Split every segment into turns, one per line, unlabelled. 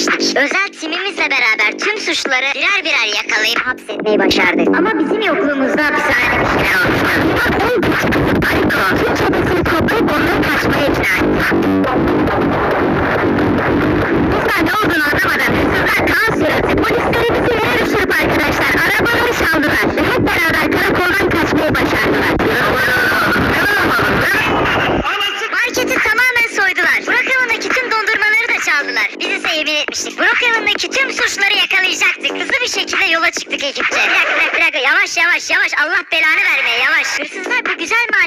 etmiştik. Özel timimizle beraber tüm suçluları birer birer yakalayıp hapsetmeyi başardık. Ama bizim yokluğumuzda hapishanede bir şeyler oldu. Tüm çabasını toplayıp onları kaçmaya ikna etti. Bizler ne olduğunu anlamadan hırsızlar kan süresi polisleri bizi yere düşürüp arkadaşlar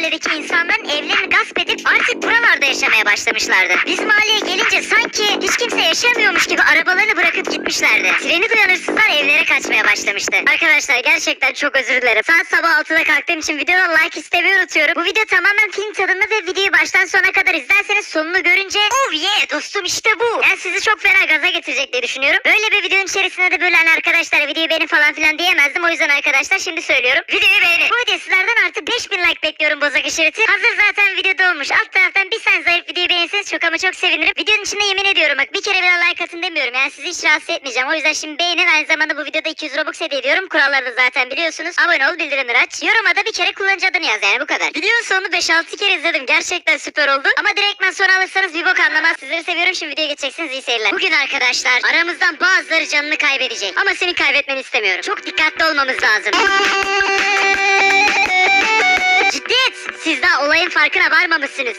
mahalledeki insanların evlerini gasp edip artık buralarda yaşamaya başlamışlardı. Biz mahalleye gelince sanki hiç kimse yaşamıyormuş gibi arabalarını bırakıp gitmişlerdi. Treni duyan hırsızlar evlere kaçmaya başlamıştı. Arkadaşlar gerçekten çok özür dilerim. Saat sabah 6'da kalktığım için videoda like istemeyi unutuyorum. Bu video tamamen film tadında ve videoyu baştan sona kadar izlerseniz sonunu görünce oh yeah dostum işte bu. Yani sizi çok fena gaza getirecek diye düşünüyorum. Böyle bir videonun içerisinde de böyle hani arkadaşlar videoyu beğenin falan filan diyemezdim. O yüzden arkadaşlar şimdi söylüyorum. Videoyu beğenin. Bu video sizlerden artı 5000 like bekliyorum bozak işareti. Hazır zaten videoda olmuş. Alt taraftan bir sen zayıf videoyu beğenirseniz çok ama çok sevinirim. Videonun içinde yemin ediyorum bak bir kere bile like atın demiyorum. Yani sizi hiç rahatsız etmeyeceğim. O yüzden şimdi beğenin. Aynı zamanda bu videoda 200 Robux hediye ediyorum. Kuralları da zaten biliyorsunuz. Abone ol bildirimleri aç. Yoruma da bir kere kullanıcı adını yaz yani bu kadar. Videonun sonunu 5-6 kere izledim. Gerçekten süper oldu. Ama direktmen sonra alırsanız bir bok anlamaz. Sizleri seviyorum. Şimdi videoya geçeceksiniz. iyi seyirler. Bugün arkadaşlar aramızdan bazıları canını kaybedecek. Ama senin kaybetmeni istemiyorum. Çok dikkatli olmamız lazım. Farkına varmamışsınız.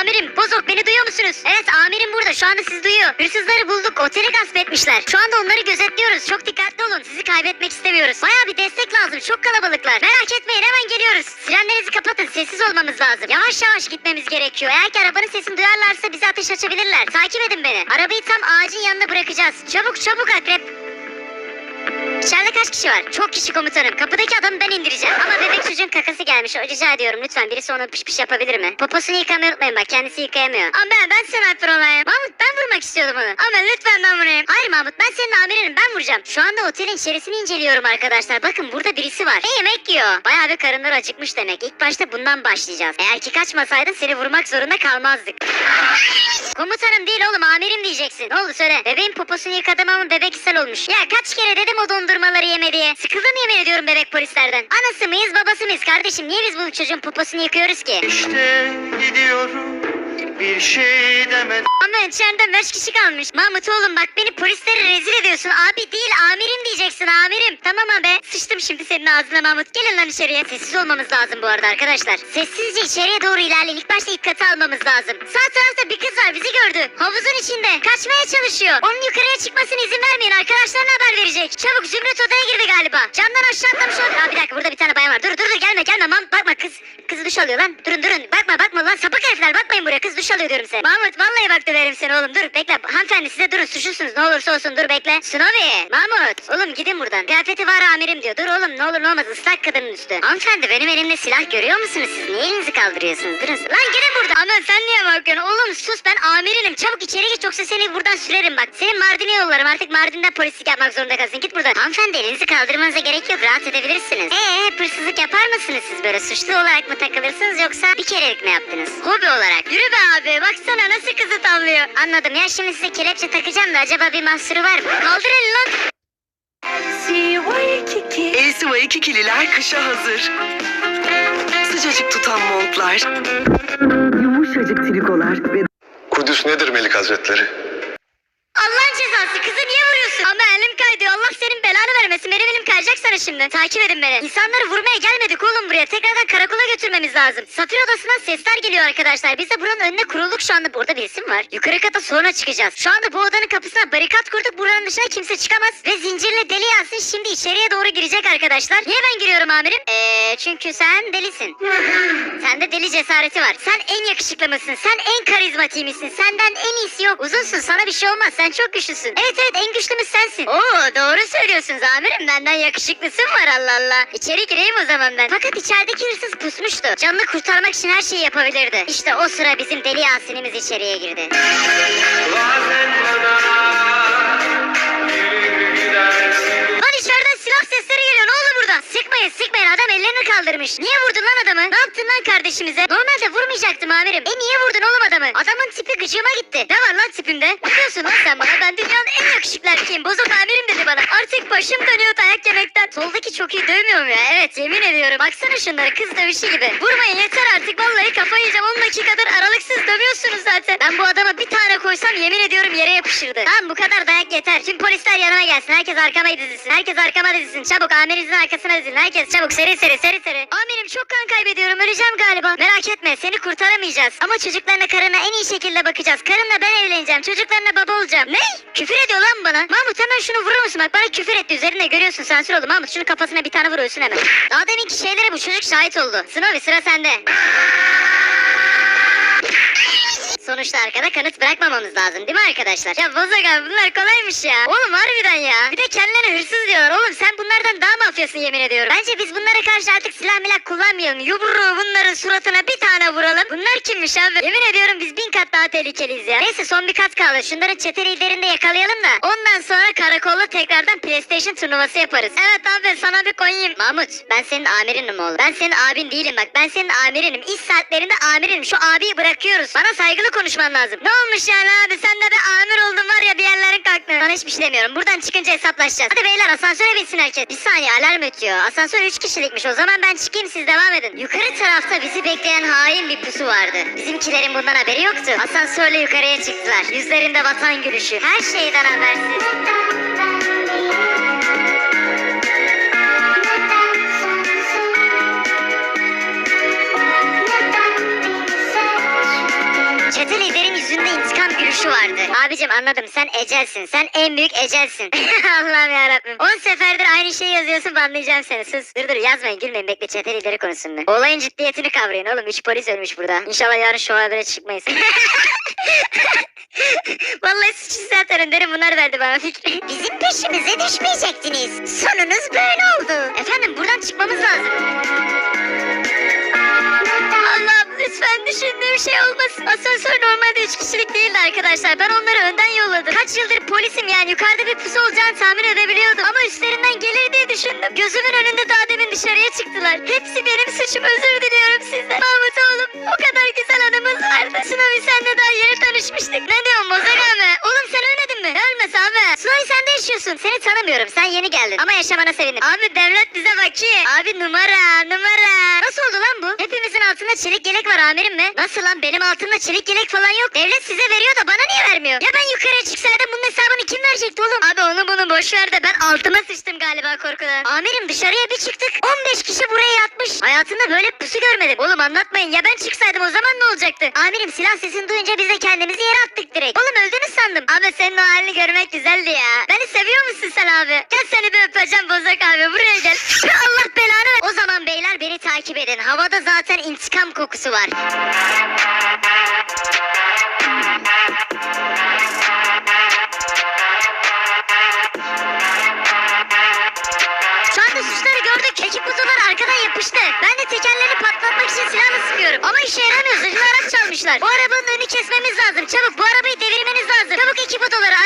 Amirim, Bozok beni duyuyor musunuz? Evet amirim burada şu anda sizi duyuyor. Hırsızları bulduk, oteli gasp etmişler. Şu anda onları gözetliyoruz. Çok dikkatli olun. Sizi kaybetmek istemiyoruz. Bayağı bir destek lazım. Çok kalabalıklar. Merak etmeyin hemen geliyoruz. Sirenlerinizi kapatın. Sessiz olmamız lazım. Yavaş yavaş gitmemiz gerekiyor. Eğer ki arabanın sesini duyarlarsa bize ateş açabilirler. Takip edin beni. Arabayı tam ağacın yanına bırakacağız. Çabuk çabuk akrep. İçeride kaç kişi var? Çok kişi komutanım. Kapıdaki adamı ben indireceğim. Ama bebek çocuğun kakası gelmiş. O rica ediyorum lütfen birisi onu piş piş yapabilir mi? Poposunu yıkamayı unutmayın bak kendisi yıkayamıyor. Ama ben, ben sniper olayım. Mahmut ben vurmak istiyordum onu. Ama lütfen ben vurayım. Hayır Mahmut ben ben vuracağım. Şu anda otelin içerisini inceliyorum arkadaşlar. Bakın burada birisi var. Ve yemek yiyor. Bayağı bir karınları acıkmış demek. İlk başta bundan başlayacağız. Eğer ki kaçmasaydın seni vurmak zorunda kalmazdık. Komutanım değil oğlum amirim diyeceksin. Ne oldu söyle. Bebeğin poposunu yıkadım ama bebek ishal olmuş. Ya kaç kere dedim o dondurmaları yeme diye. Sıkıldım yemin ediyorum bebek polislerden. Anası mıyız babası mıyız kardeşim? Niye biz bu çocuğun poposunu yıkıyoruz ki?
İşte gidiyorum bir şey demeden
Ama içeride beş kişi kalmış. Mahmut oğlum bak beni polislere rezil ediyorsun. Abi değil amirim diyeceksin amirim. Tamam abi sıçtım şimdi senin ağzına Mahmut. Gelin lan içeriye. Sessiz olmamız lazım bu arada arkadaşlar. Sessizce içeriye doğru ilerleyin. İlk başta ilk katı almamız lazım. Sağ tarafta bir kız bizi gördü. Havuzun içinde. Kaçmaya çalışıyor. Onun yukarıya çıkmasına izin vermeyin. Arkadaşlarına haber verecek. Çabuk Zümrüt odaya girdi galiba. Camdan aşağı atlamış olabilir. Aa, bir dakika burada bir tane bayan var. Dur dur dur gelme gelme. Mam bakma kız. Kız duş alıyor lan. Durun durun. Bakma bakma lan sapık herifler. Bakmayın buraya. Kız duş alıyor diyorum size. Mahmut vallahi bak döverim seni oğlum. Dur bekle. Hanımefendi size durun. Suçlusunuz. Ne olursa olsun dur bekle. Sunovi. Mahmut. Oğlum gidin buradan. Kıyafeti var amirim diyor. Dur oğlum ne olur ne olmaz. ıslak kadının üstü. Hanımefendi benim elimde silah görüyor musunuz siz? Niye elinizi kaldırıyorsunuz? Durun. Lan gidin buradan. Ama sen niye bakıyorsun? Oğlum sus ben amirinim. Çabuk içeri geç yoksa seni buradan sürerim bak. Seni Mardin'e yollarım. Artık Mardin'den polislik yapmak zorunda kalsın. Git buradan. Hanımefendi elinizi kaldırmanıza gerek yok. Rahat edebilirsiniz. Eee hırsızlık yapar mısınız siz böyle? Suçlu olarak mı takılırsınız yoksa bir kerelik mi yaptınız? Hobi olarak. Yürü be abi. Baksana nasıl kızı tavlıyor. Anladım ya şimdi size kelepçe takacağım da acaba bir mahsuru var mı? Kaldır elini lan.
LCY ikililer kışa hazır. Sıcacık tutan montlar, yumuşacık trikolar ve
nedir Melik Hazretleri?
Allah'ın cezası kızı niye vuruyorsun? Ama elim kaydı. Allah senin belanı vermesin. Benim elim kayacak sana şimdi. Takip edin beni. İnsanları vurmaya gelmedik oğlum buraya. Tekrardan karakola götürmemiz lazım. Safir odasından sesler geliyor arkadaşlar. Biz de buranın önüne kurulduk şu anda. Burada bir isim var. Yukarı kata sonra çıkacağız. Şu anda bu odanın kapısına barikat kurduk. Buranın dışına kimse çıkamaz. Ve zincirle deli Yasin şimdi içeriye doğru girecek arkadaşlar. Niye ben giriyorum amirim? Eee çünkü sen delisin. Sende deli cesareti var. Sen en yakışıklı mısın? Sen en karizmatiğimsin. Senden en iyisi yok. Uzunsun sana bir şey olmaz. Sen çok güçlüsün. Evet evet en güçlümüz sensin. Oo doğru söylüyorsunuz amirim. Benden yakışıklısın var Allah Allah. İçeri gireyim o zaman ben. Fakat içerideki hırsız pusmuştu. Canını kurtarmak için her şeyi yapabilirdi. İşte o sıra bizim deli Yasin'imiz içeriye girdi. Lan içeriden silah sesleri geliyor. Ne burada? Sıkmayın sıkmayın. Adam ellerini kaldırmış. Niye vurdun lan adamı? Ne yaptın lan kardeşimize? Normalde vurmayacaktım amirim. E niye vurdun oğlum adamı? Adamın tipi gıcığıma gitti. Ne var lan tipimde? Ne diyorsun lan sen bana? Ben dünyanın en yakışıklı erkeğim. Bozok amirim dedi bana. Artık başım dönüyor dayak yemekten. Soldaki çok iyi dövmüyorum ya. Evet yemin ediyorum. Baksana şunlara kız dövüşü gibi. Vurmayın yeter artık. Vallahi kafayı yiyeceğim. 10 dakikadır aralıksız dövüyorsunuz zaten. Ben bu adama bir tane koysam yemin ediyorum yere yapışırdı. Tamam bu kadar dayak yeter. Tüm polisler yanıma gelsin. Herkes arkama dizilsin. Herkes arkama dizilsin. Çabuk amirinizin arkasına dizilin. Herkes çabuk seri seri seri seri. Amirim çok kan kaybediyorum. Öleceğim galiba. Merak etme seni kurtaramayacağız. Ama çocuklarına karına en iyi şekilde bakacağız. Karınla ben evleneceğim. Çocuklarına baba olacağım. Ne? Küfür ediyor lan bana. Mahmut hemen şunu vurur musun? Bak bana küfür etti. Üzerinde görüyorsun sansür oldu. Mahmut şunu kafasına bir tane vur hemen. Daha deminki şeylere bu çocuk şahit oldu. Snowy sıra sende. Sonuçta arkada kanıt bırakmamamız lazım değil mi arkadaşlar? Ya Bozok abi bunlar kolaymış ya. Oğlum harbiden ya. Bir de kendilerine hırsız diyorlar. Oğlum sen bunlardan daha mafyasın yemin ediyorum. Bence biz bunlara karşı artık silah milah kullanmayalım. Yumruğu bunların suratına bir tane vuralım. Bunlar kimmiş abi? Yemin ediyorum biz bin kat daha tehlikeliyiz ya. Neyse son bir kat kaldı. Şunların çete liderini de yakalayalım da. Ondan sonra karakolda tekrardan PlayStation turnuvası yaparız. Evet abi sana bir koyayım. Mahmut ben senin amirinim oğlum. Ben senin abin değilim bak. Ben senin amirinim. İş saatlerinde amirinim. Şu abiyi bırakıyoruz. Bana saygılı konuşman lazım. Ne olmuş yani abi? Sen de bir amir oldun var ya bir yerlerin kalktı. Sana hiçbir şey demiyorum. Buradan çıkınca hesaplaşacağız. Hadi beyler asansöre binsin herkes. Bir saniye alarm ötüyor. Asansör 3 kişilikmiş. O zaman ben çıkayım siz devam edin. Yukarı tarafta bizi bekleyen hain bir pusu vardı. Bizimkilerin bundan haberi yoktu. Asansörle yukarıya çıktılar. Yüzlerinde vatan gülüşü. Her şeyden habersiz. Anladım sen ecelsin. Sen en büyük ecelsin. Allah'ım yarabbim. 10 seferdir aynı şeyi yazıyorsun banlayacağım seni. Sus. Dur dur yazmayın gülmeyin bekle çete lideri konuşsun bir. Olayın ciddiyetini kavrayın oğlum. 3 polis ölmüş burada. İnşallah yarın şu habere çıkmayız. Vallahi suç zaten derim bunlar verdi bana fikri. Bizim peşimize düşmeyecektiniz. Sonunuz böyle oldu. Efendim buradan çıkmamız lazım. Lütfen düşündüğüm şey olmasın. Asansör normalde 3 kişilik değildi arkadaşlar. Ben onları önden yolladım. Kaç yıldır polisim yani yukarıda bir pusu olacağını tahmin edebiliyordum. Ama üstlerinden gelir diye düşündüm. Gözümün önünde daha demin dışarıya çıktılar. Hepsi benim suçum özür diliyorum sizden. Mahmut oğlum o kadar güzel anımız vardı. Snowy senle daha yeni tanışmıştık. Ne diyorsun Bozak abi? Oğlum sen ölmedin mi? Ne ölmesi abi? Snowy sen yaşıyorsun. Seni tanımıyorum. Sen yeni geldin. Ama yaşamana sevindim. Abi devlet bize bakıyor. Abi numara numara. Nasıl oldu lan bu? Hepimizin altında çelik yelek var amirim mi? Nasıl lan benim altımda çelik yelek falan yok. Devlet size veriyor da bana niye vermiyor? Ya ben yukarıya çıksaydım bunun hesabını kim verecekti oğlum? Abi onu bunu boş ver de ben altıma sıçtım galiba korkudan. Amirim dışarıya bir çıktık. 15 kişi buraya yatmış. Hayatımda böyle pusu görmedim. Oğlum anlatmayın ya ben çıksaydım o zaman ne olacaktı? Amirim silah sesini duyunca biz de kendimizi yere attık direkt. Oğlum öldünüz sandım. Abi senin o halini görmek güzeldi ya. Beni seviyor musun sen abi? Gel seni bir öpeceğim Bozak abi buraya gel. Allah belanı. O zaman beyler beni takip edin. Havada zaten intikam kokusu var. Şu anda suçları gördük. Ekip kutular arkadan yapıştı. Ben de tekerlerini patlatmak için silahla sıkıyorum. Ama işe yaramıyor. Zırhlı araç çalmışlar. Bu arabanın önünü kesmemiz lazım. Çabuk bu arabayı devirmeniz lazım. Çabuk ekip otoları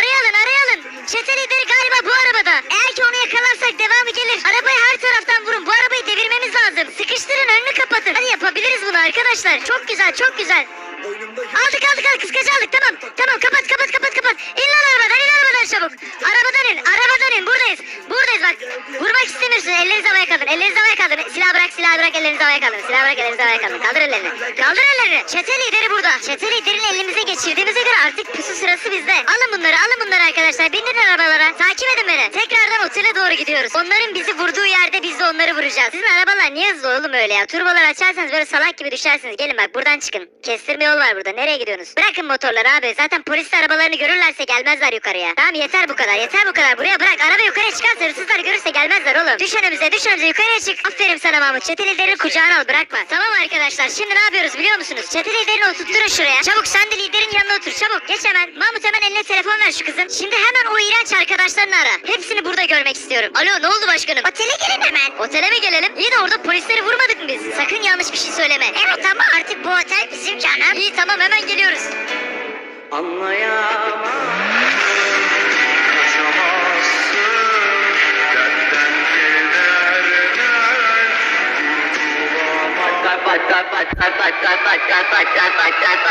Aldık aldık Vurmak istemiyorsun ellerinizi havaya kaldırın. Ellerinizi havaya kaldırın. Silah bırak silah bırak ellerinizi havaya kaldırın. Silah bırak ellerinizi havaya kaldırın. Kaldır ellerini. Kaldır ellerini. Çete lideri burada. Çete liderini elimize geçirdiğimize göre artık pusu sırası bizde. Alın bunları alın bunları arkadaşlar. Binin arabalara. Takip edin beni. Tekrardan otele doğru gidiyoruz. Onların bizi vurduğu yerde biz de onları vuracağız. Sizin arabalar niye hızlı oğlum öyle ya? Turbolar açarsanız böyle salak gibi düşersiniz. Gelin bak buradan çıkın. Kestirme yol var burada. Nereye gidiyorsunuz? Bırakın motorları abi. Zaten polis arabalarını görürlerse gelmezler yukarıya. Tamam yeter bu kadar. Yeter bu kadar. Buraya bırak. Araba yukarıya çıkarsa hırsızlar görürse gelmezler oğlum. Düş önümüze düş önümüze yukarıya çık. Aferin sana Mahmut. Çete liderini kucağına al bırakma. Tamam arkadaşlar şimdi ne yapıyoruz biliyor musunuz? Çete liderini oturtturun şuraya. Çabuk sen de liderin yanına otur. Çabuk geç hemen. Mahmut hemen eline telefon ver şu kızın. Şimdi hemen o iğrenç arkadaşlarını ara. Hepsini burada görmek istiyorum. Alo ne oldu başkanım? Otele gelin hemen. Otele mi gelelim? İyi de orada polisleri vurmadık mı biz? Sakın yanlış bir şey söyleme. Evet ama artık bu otel bizim canım. İyi tamam hemen geliyoruz.
Anlayamam
Capa, capa, capa, capa, capa, capa,